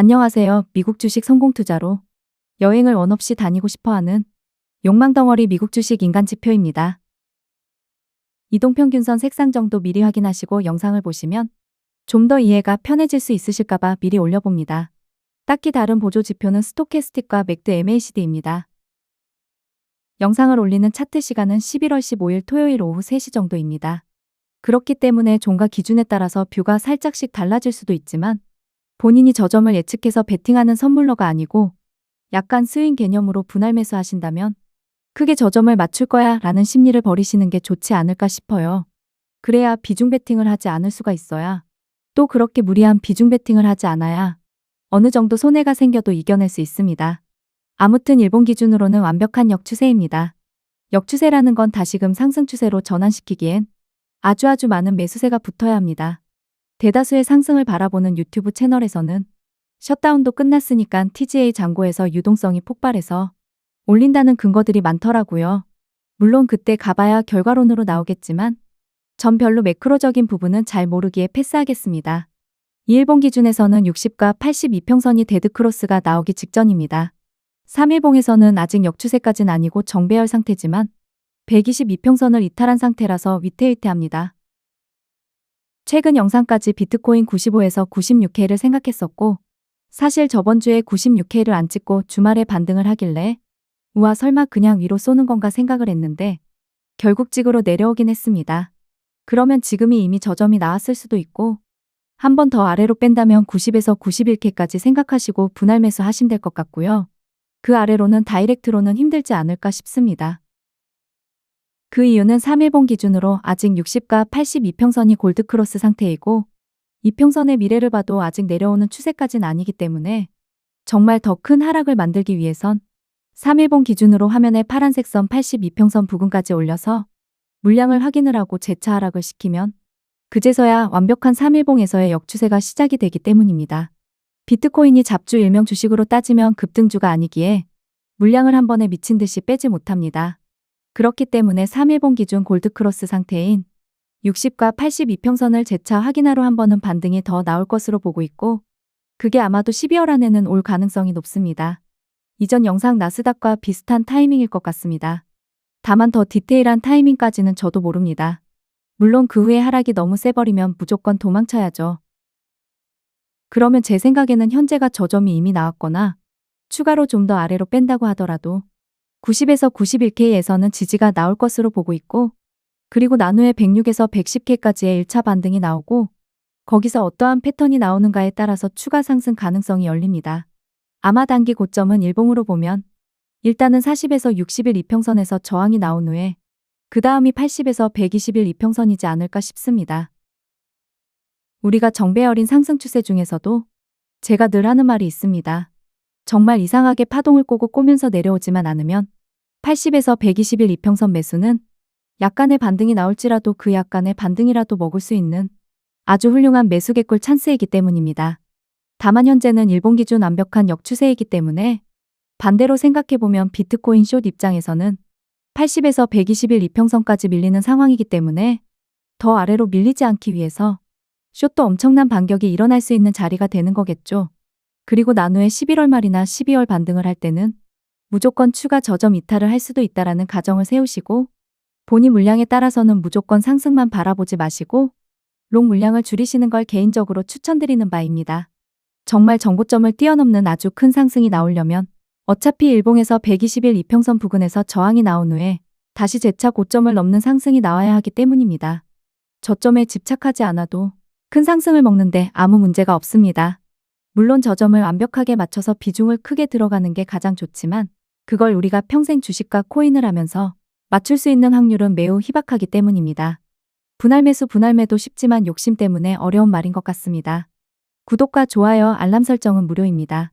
안녕하세요. 미국 주식 성공 투자로 여행을 원 없이 다니고 싶어 하는 욕망 덩어리 미국 주식 인간 지표입니다. 이동평균선 색상 정도 미리 확인하시고 영상을 보시면 좀 더 이해가 편해질 수 있으실까봐 미리 올려봅니다. 딱히 다른 보조 지표는 스토캐스틱과 맥드 MACD입니다. 영상을 올리는 차트 시간은 11월 15일 토요일 오후 3시 정도입니다. 그렇기 때문에 종가 기준에 따라서 뷰가 살짝씩 달라질 수도 있지만 본인이 저 점을 예측해서 베팅하는 선물러가 아니고 약간 스윙 개념으로 분할 매수하신다면 크게 저 점을 맞출 거야 라는 심리를 버리시는 게 좋지 않을까 싶어요. 그래야 비중 베팅을 하지 않을 수가 있어야 또 그렇게 무리한 비중 베팅을 하지 않아야 어느 정도 손해가 생겨도 이겨낼 수 있습니다. 아무튼 일본 기준으로는 완벽한 역추세입니다. 역추세라는 건 다시금 상승 추세로 전환시키기엔 아주 아주 많은 매수세가 붙어야 합니다. 대다수의 상승을 바라보는 유튜브 채널에서는 셧다운도 끝났으니까 TGA 잔고에서 유동성이 폭발해서 올린다는 근거들이 많더라고요. 물론 그때 가봐야 결과론으로 나오겠지만 전 별로 매크로적인 부분은 잘 모르기에 패스하겠습니다. 이 일본 기준에서는 60과 82평선이 데드크로스가 나오기 직전입니다. 3일봉에서는 아직 역추세까진 아니고 정배열 상태지만 122평선을 이탈한 상태라서 위태위태합니다. 최근 영상까지 비트코인 95에서 96K를 생각했었고 사실 저번 주에 96K를 안 찍고 주말에 반등을 하길래 우와 설마 그냥 위로 쏘는 건가 생각을 했는데 결국 찍으로 내려오긴 했습니다. 그러면 지금이 이미 저점이 나왔을 수도 있고 한 번 더 아래로 뺀다면 90에서 91K까지 생각하시고 분할 매수 하시면 될 것 같고요. 그 아래로는 다이렉트로는 힘들지 않을까 싶습니다. 그 이유는 3일봉 기준으로 아직 60과 82평선이 골드크로스 상태이고 이평선의 미래를 봐도 아직 내려오는 추세까진 아니기 때문에 정말 더 큰 하락을 만들기 위해선 3일봉 기준으로 화면에 파란색 선 82평선 부근까지 올려서 물량을 확인을 하고 재차 하락을 시키면 그제서야 완벽한 3일봉에서의 역추세가 시작이 되기 때문입니다. 비트코인이 잡주 일명 주식으로 따지면 급등주가 아니기에 물량을 한 번에 미친 듯이 빼지 못합니다. 그렇기 때문에 3일봉 기준 골드크로스 상태인 60과 82평선을 재차 확인하러 한 번은 반등이 더 나올 것으로 보고 있고 그게 아마도 12월 안에는 올 가능성이 높습니다. 이전 영상 나스닥과 비슷한 타이밍일 것 같습니다. 다만 더 디테일한 타이밍까지는 저도 모릅니다. 물론 그 후에 하락이 너무 세버리면 무조건 도망쳐야죠. 그러면 제 생각에는 현재가 저점이 이미 나왔거나 추가로 좀 더 아래로 뺀다고 하더라도 90에서 91K에서는 지지가 나올 것으로 보고 있고 그리고 나누에 106에서 110K까지의 1차 반등이 나오고 거기서 어떠한 패턴이 나오는가에 따라서 추가 상승 가능성이 열립니다. 아마 단기 고점은 일봉으로 보면 일단은 40에서 60일 이평선에서 저항이 나온 후에 그 다음이 80에서 120일 이평선이지 않을까 싶습니다. 우리가 정배열인 상승 추세 중에서도 제가 늘 하는 말이 있습니다. 정말 이상하게 파동을 꼬고 꼬면서 내려오지만 않으면 80에서 120일 이평선 매수는 약간의 반등이 나올지라도 그 약간의 반등이라도 먹을 수 있는 아주 훌륭한 매수 개꿀 찬스이기 때문입니다. 다만 현재는 일본 기준 완벽한 역추세이기 때문에 반대로 생각해보면 비트코인 숏 입장에서는 80에서 120일 이평선까지 밀리는 상황이기 때문에 더 아래로 밀리지 않기 위해서 숏도 엄청난 반격이 일어날 수 있는 자리가 되는 거겠죠. 그리고 나누에 11월 말이나 12월 반등을 할 때는 무조건 추가 저점 이탈을 할 수도 있다라는 가정을 세우시고 본인 물량에 따라서는 무조건 상승만 바라보지 마시고 롱 물량을 줄이시는 걸 개인적으로 추천드리는 바입니다. 정말 정고점을 뛰어넘는 아주 큰 상승이 나오려면 어차피 일봉에서 120일 이평선 부근에서 저항이 나온 후에 다시 재차 고점을 넘는 상승이 나와야 하기 때문입니다. 저점에 집착하지 않아도 큰 상승을 먹는데 아무 문제가 없습니다. 물론 저점을 완벽하게 맞춰서 비중을 크게 들어가는 게 가장 좋지만 그걸 우리가 평생 주식과 코인을 하면서 맞출 수 있는 확률은 매우 희박하기 때문입니다. 분할 매수 분할 매도 쉽지만 욕심 때문에 어려운 말인 것 같습니다. 구독과 좋아요 알람 설정은 무료입니다.